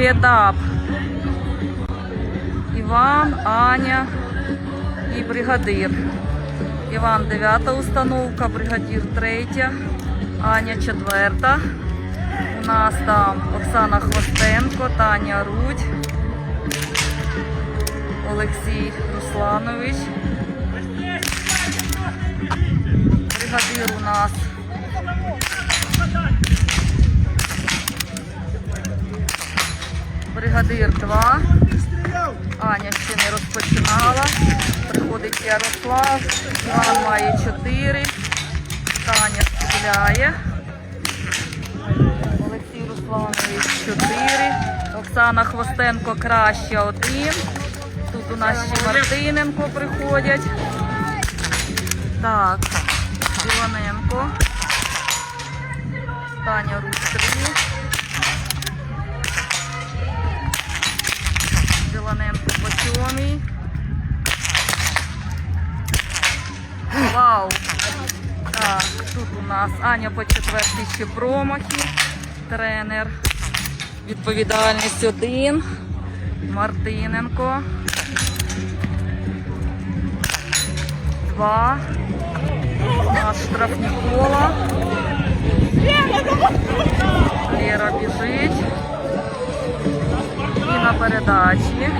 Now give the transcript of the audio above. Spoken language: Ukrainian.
Другий етап. Іван, Аня і бригадир. Іван дев'ята установка, бригадир третя, Аня четверта. У нас там Оксана Хвостенко, Таня Рудь, Олексій Русланович. Бригадир у нас бригадир 2. Аня ще не розпочинала. Приходить Ярослав. Іван має 4. Таня стріляє. Олексій Русланович 4. Оксана Хвостенко краще 1. Тут у нас ще Мартиненко приходять. Так, Іваненко. Таня Русь 3. Біланенко по сьомій. Вау! Так, тут у нас Аня по четвертій ще промахи. Тренер. Відповідальність один. Мартиненко. Два. У нас штрафні кола. передачі.